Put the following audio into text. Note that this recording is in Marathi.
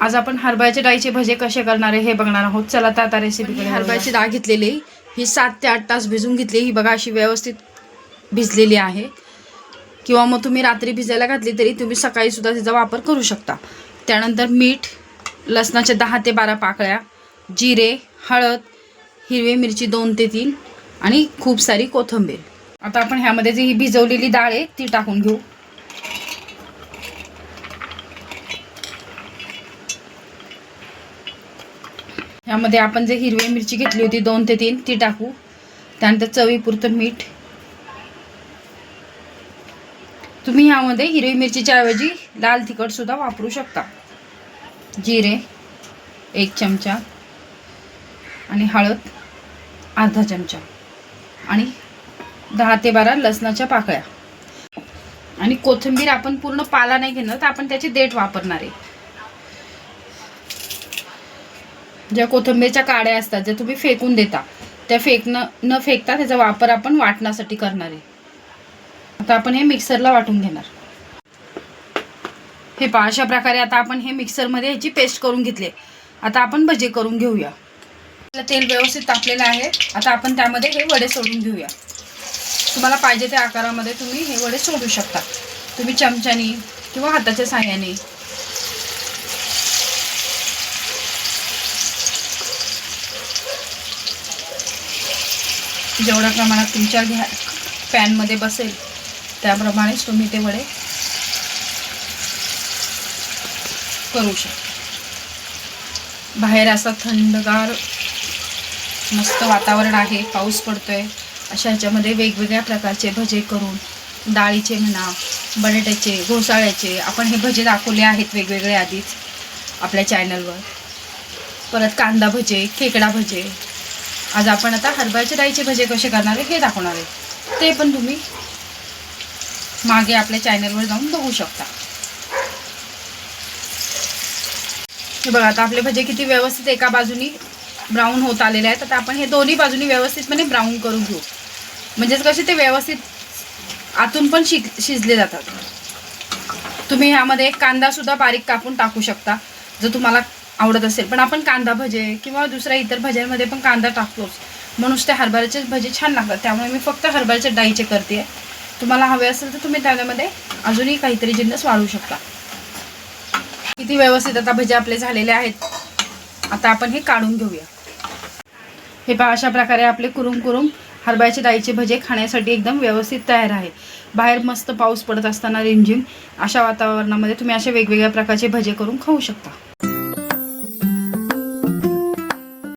आज आपण हरभऱ्याच्या डाळीचे भजे कसे करणार आहे हे बघणार आहोत. चला तर आता रेसिपी हरभऱ्याची डाळ घेतलेली ही सात ते आठ तास भिजून घेतली ही बघा अशी व्यवस्थित भिजलेली आहे. किंवा मग तुम्ही रात्री भिजायला घातली तरी तुम्ही सकाळी सुद्धा तिचा वापर करू शकता. त्यानंतर मीठ लसणाच्या दहा ते बारा पाकळ्या जिरे हळद हिरवी मिरची दोन ते तीन आणि खूप सारी कोथिंबीर. आता आपण ह्यामध्ये जी ही भिजवलेली डाळ आहे ती टाकून घेऊ. ह्यामध्ये आपण जे हिरवी मिरची घेतली होती दोन ते तीन ती टाकू. त्यानंतर चवीपुरतं मीठ. तुम्ही ह्यामध्ये हिरवी मिरचीच्या ऐवजी लाल तिखट सुद्धा वापरू शकता. जिरे एक चमचा. आणि हळद अर्धा चमचा. आणि दहा ते बारा लसणाच्या पाकळ्या. आणि कोथिंबीर आपण पूर्ण पाला नाही घेणार तर आपण त्याची देठ वापरणार आहे. ज्या कोथिंबीरच्या काड्या असतात ज्या तुम्ही फेकून देता त्या फेकणं न फेकता त्याचा वापर आपण वाटण्यासाठी करणार आहे. आता आपण हे मिक्सरला वाटून घेणार. हे पहा अशा प्रकारे आता आपण हे मिक्सरमध्ये ह्याची पेस्ट करून घेतले आता आपण भजे करून घेऊया. तेल व्यवस्थित तापलेलं आहे. आता आपण त्यामध्ये हे वडे सोडून घेऊया. तुम्हाला पाहिजे त्या आकारामध्ये तुम्ही हे वडे सोडू शकता. तुम्ही चमच्यानी किंवा हाताच्या साह्याने जेवढ्या प्रमाणात तुमच्या घ्या पॅनमध्ये बसेल त्याप्रमाणेच तुम्ही ते वडे करू शकता. बाहेर असा थंडगार मस्त वातावरण आहे पाऊस पडतोय अशा ह्याच्यामध्ये वेगवेगळ्या प्रकारचे भजे करून डाळीचे म्हणा बटाट्याचे घोसाळ्याचे आपण हे भजे दाखवले आहेत वेगवेगळे आधीच आपल्या चॅनलवर परत कांदा भजे खेकडा भजे आज आपण आता हरभऱ्याच्या डाळीचे भजे कसे करणार आहे हे दाखवणार आहे. ते पण तुम्ही मागे आपल्या चॅनलवर जाऊन बघू शकता. हे बघा आता आपले भजे किती व्यवस्थित एका बाजूनी ब्राऊन होत आलेले आहेत. आता आपण हे दोन्ही बाजूनी व्यवस्थितपणे ब्राऊन करून घेऊ. म्हणजेच कसे ते व्यवस्थित आतून पण शिक शिजले जातात. तुम्ही ह्यामध्ये कांदा सुद्धा बारीक कापून टाकू शकता. जर तुम्हाला आवडत असेल. पण आपण कांदा भजे किंवा दुसऱ्या इतर भज्यांमध्ये पण कांदा टाकतोच. म्हणूनच ते हरभऱ्याचे भजे छान लागतात. त्यामुळे मी फक्त हरभऱ्याच्या डाळीचे करते. तुम्हाला हवे असेल तर तुम्ही त्यामध्ये अजूनही काहीतरी जिन्नस वाढवू शकता. किती व्यवस्थित आता भजे आपले झालेले आहेत. आता आपण हे काढून घेऊया. हे पहा अशा प्रकारे आपले कुरुम कुरुम हरभऱ्याचे डाळीचे भजे खाण्यासाठी एकदम व्यवस्थित तयार आहे. बाहेर मस्त पाऊस पडत असताना रिमझिम अशा वातावरणामध्ये तुम्ही अशा वेगवेगळ्या प्रकारचे भजे करून खाऊ शकता.